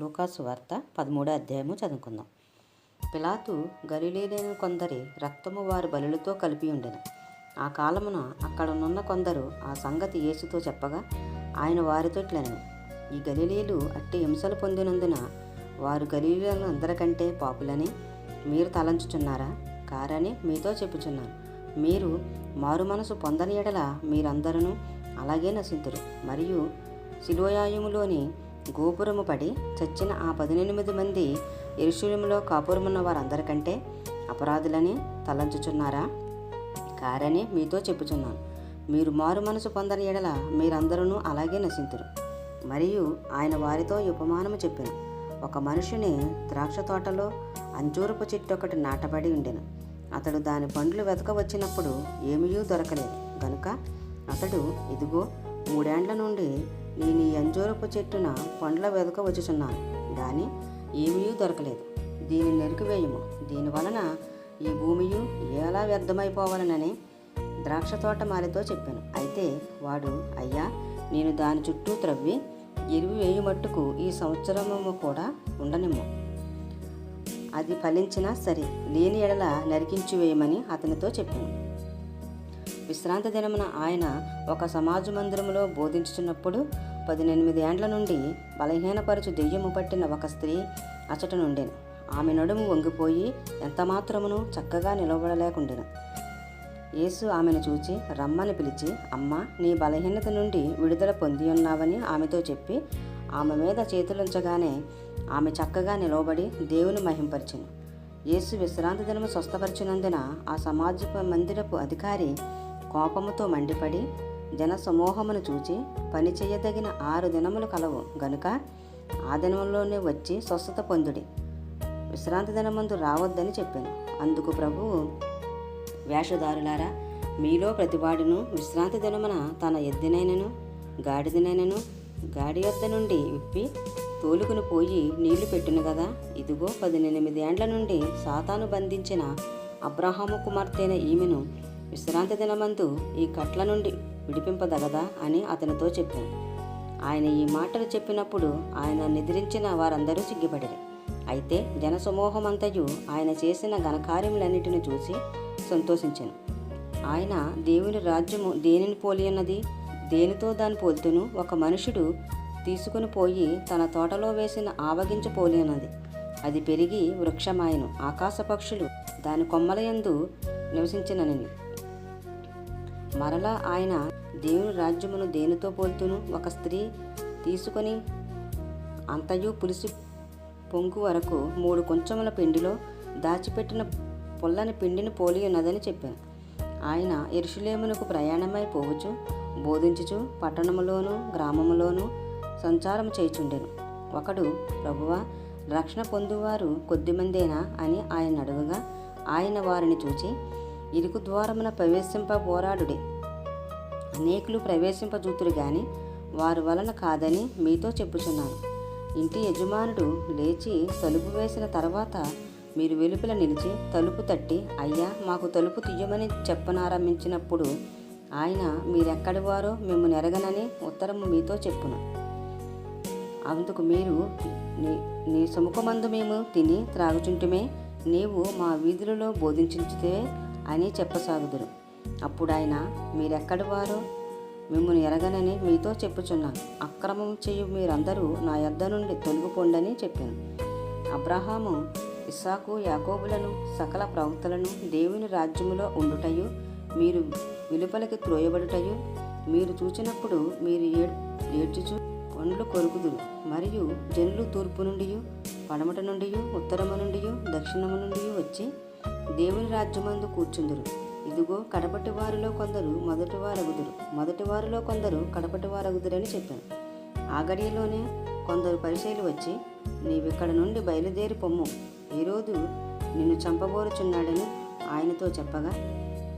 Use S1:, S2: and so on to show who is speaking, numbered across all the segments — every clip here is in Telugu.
S1: లూకాసు వార్త పదమూడో అధ్యాయము చదువుకుందాం. పిలాతు గలిలేదైన కొందరి రక్తము వారి బలులతో కలిపి ఉండెను. ఆ కాలమున అక్కడనున్న కొందరు ఆ సంగతి యేసుతో చెప్పగా ఆయన వారితో ఇట్లనెను. ఈ గలిలీలు అట్టి హింసలు పొందినందున వారు గలీలను అందరికంటే పాపులని మీరు తలంచుచున్నారా? కారని మీతో చెప్పుచున్నాను. మీరు మారు మనసు పొందని ఎడల మీరందరూ అలాగే నశింతురు. మరియు శిలోయాయములోని గోపురము పడి చచ్చిన ఆ పదినెనిమిది మంది ఎరుశూలములో కాపురమున్న వారందరికంటే అపరాధులని తలంచుచున్నారా? కారని మీతో చెప్పుచున్నాను. మీరు మారు మనసు పొందని ఎడల మీరందరూ అలాగే నశింతురు. మరియు ఆయన వారితో ఉపమానము చెప్పిన. ఒక మనుషుని ద్రాక్ష తోటలో అంజూరపు చెట్టు ఒకటి నాటబడి ఉండెను. అతడు దాని పండ్లు వెతక వచ్చినప్పుడు ఏమీ దొరకలేదు. గనుక అతడు ఇదిగో మూడేండ్ల నుండి నేను ఈ అంజూరపు చెట్టున పండ్ల వెదక వచ్చుచున్నాను. కానీ ఏమీ దొరకలేదు. దీన్ని నరికివేయము దీని వలన ఈ భూమియు ఎలా వ్యర్థమైపోవాలనని ద్రాక్ష తోట మాలితో చెప్పాను. అయితే వాడు అయ్యా నేను దాని చుట్టూ త్రవ్వి ఎరువు వేయి మట్టుకు ఈ సంవత్సరము కూడా ఉండనిమ్ము. అది ఫలించినా సరే లేని ఎడల నరికించి వేయమని అతనితో చెప్పాను. విశ్రాంతి దినమున ఆయన ఒక సమాజ మందిరములో బోధించుచున్నప్పుడు పదినెనిమిది ఏండ్ల నుండి బలహీనపరచు దెయ్యము పట్టిన ఒక స్త్రీ అచట నుండెను. ఆమె నడుము వంగిపోయి ఎంతమాత్రమును చక్కగా నిలబడలేకుండెను. యేసు ఆమెను చూచి రమ్మని పిలిచి అమ్మ నీ బలహీనత నుండి విడుదల పొంది ఉన్నావని ఆమెతో చెప్పి ఆమె మీద చేతులుంచగానే ఆమె చక్కగా నిలవబడి దేవుని మహింపరిచెను. యేసు విశ్రాంతి దినము స్వస్థపరిచినందున ఆ సమాజ మందిరపు అధికారి కోపముతో మండిపడి జనసమూహమును చూచి పని చేయదగిన ఆరు దినములు కలవు. గనుక ఆ దినములోనే వచ్చి స్వస్థత పొందుడి. విశ్రాంతి దినమందు రావద్దని చెప్పాను. అందుకు ప్రభువు వేషధారులారా మీలో ప్రతివాడును విశ్రాంతి దినమున తన ఎద్దినైనను గాడిదనైనను గాడి యొద్ద నుండి విప్పి తోలుకుని పోయి నీళ్ళు పెట్టును కదా ఇదిగో పదినెనిమిది ఏండ్ల నుండి సాతాను బంధించిన అబ్రహాము కుమార్తెన ఈమెను విశ్రాంతి దినమందు ఈ కట్ల నుండి విడిపింపదగదా అని అతనితో చెప్పాను. ఆయన ఈ మాటలు చెప్పినప్పుడు ఆయన నిద్రించిన వారందరూ సిగ్గుపడిరి. అయితే జనసమూహమంతయు ఆయన చేసిన ఘనకార్యములన్నిటిని చూసి సంతోషించాను. ఆయన దేవుని రాజ్యము దేనిని పోలి దేనితో దాని పోల్తును? ఒక మనుషుడు తీసుకుని పోయి తన తోటలో వేసిన ఆవగించ పోలి అది పెరిగి వృక్షమాయను. ఆకాశ పక్షులు దాని కొమ్మలయందు నివసించినని మరలా ఆయన దేవుని రాజ్యమును దేనితో పోల్తును? ఒక స్త్రీ తీసుకొని అంతయు పులిసి పొంగు వరకు మూడు కొంచెముల పిండిలో దాచిపెట్టిన పుల్లని పిండిని పోలి ఉన్నదని చెప్పాను. ఆయన ఎరుషులేమునకు ప్రయాణమై పోవచ్చు బోధించుచు పట్టణములోను గ్రామములోను సంచారం చేయుచుండెను. ఒకడు ప్రభువా రక్షణ పొందువారు కొద్దిమందేనా అని ఆయన అడుగుగా ఆయన వారిని చూచి ఇరుకు ద్వారమున ప్రవేశింప పోరాడుడే. అనేకులు ప్రవేశింపజూతురు గాని వారి వలన కాదని మీతో చెప్పుచున్నాను. ఇంటి యజమానుడు లేచి తలుపు వేసిన తర్వాత మీరు వెలుపల నిలిచి తలుపు తట్టి అయ్యా మాకు తలుపు తీయమని చెప్పనారంభించినప్పుడు ఆయన మీరెక్కడి వారో మేము నెరగనని ఉత్తరము మీతో చెప్పును. అందుకు మీరు నీ నీ సముఖమందు మేము తిని త్రాగుచుంటుమే. నీవు మా వీధులలో బోధించుతే అని చెప్పసాగుదురు. అప్పుడు ఆయన మీరెక్కడి వారో? మిమ్మల్ని ఎరగనని మీతో చెప్పుచున్నాను అక్రమం చేయు మీరందరూ నా యొద్ద నుండి తొలగిపోండని చెప్పాను. అబ్రహాము ఇస్సాకు యాకోబులను సకల ప్రవక్తలను దేవుని రాజ్యములో ఉండుటయు మీరు వెలుపలికి త్రోయబడుటయు మీరు చూచినప్పుడు మీరు ఏడ్ ఏడ్చుచు పండ్లు కొరుకుదురు. మరియు జనులు తూర్పు నుండి పడమట నుండి ఉత్తరము నుండి దక్షిణము నుండి వచ్చి దేవుని రాజ్యమందు కూర్చుందురు. ఇదిగో కడపటి వారిలో కొందరు మొదటి వారగుదురు. మొదటి వారిలో కొందరు కడపటి వారగుదురని చెప్పాను. ఆ గడియలోనే కొందరు పరిశైలు వచ్చి నీవిక్కడ నుండి బయలుదేరి పొమ్ము. ఈరోజు నిన్ను చంపబోరుచున్నాడని ఆయనతో చెప్పగా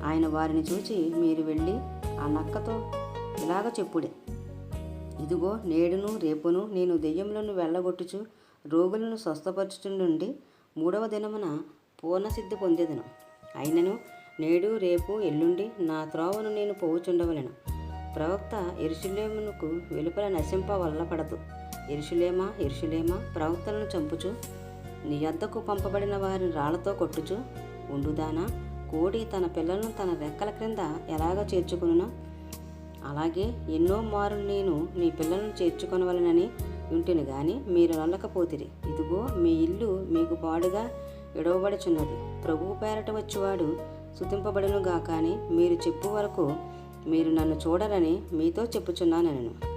S1: ఆయన వారిని చూచి మీరు వెళ్ళి ఆ నక్కతో ఇలాగ చెప్పుడే. ఇదిగో నేడును రేపును నేను దెయ్యములను వెళ్ళగొట్టుచు రోగులను స్వస్థపరచుచుండుండి మూడవ దినమున పూర్ణసిద్ధి పొందేదను. అయినను నేడు రేపు ఎల్లుండి నా త్రోవను నేను పోవుచుండవలను. ప్రవక్త ఇరుషులేమునకు వెలుపల నశింప వల్లపడదు ఎరుషులేమా ఎరుషులేమా ప్రవక్తలను చంపుచు నీ యొద్దకు పంపబడిన వారిని రాళ్ళతో కొట్టుచు ఉండుదానా? కోడి తన పిల్లలను తన రెక్కల క్రింద ఎలాగ చేర్చుకును అలాగే ఎన్నో మారులు నేను నీ పిల్లలను చేర్చుకొనవలనని ఉంటిని గాని మీరు నల్లకపోతిరి. ఇదిగో మీ ఇల్లు మీకు పాడుగా ఎడవబడుచున్నది. ప్రభువు పేరట వచ్చివాడు శుతింపబడునుగా కానీ మీరు చెప్పు వరకు మీరు నన్ను చూడరని మీతో చెప్పుచున్నానను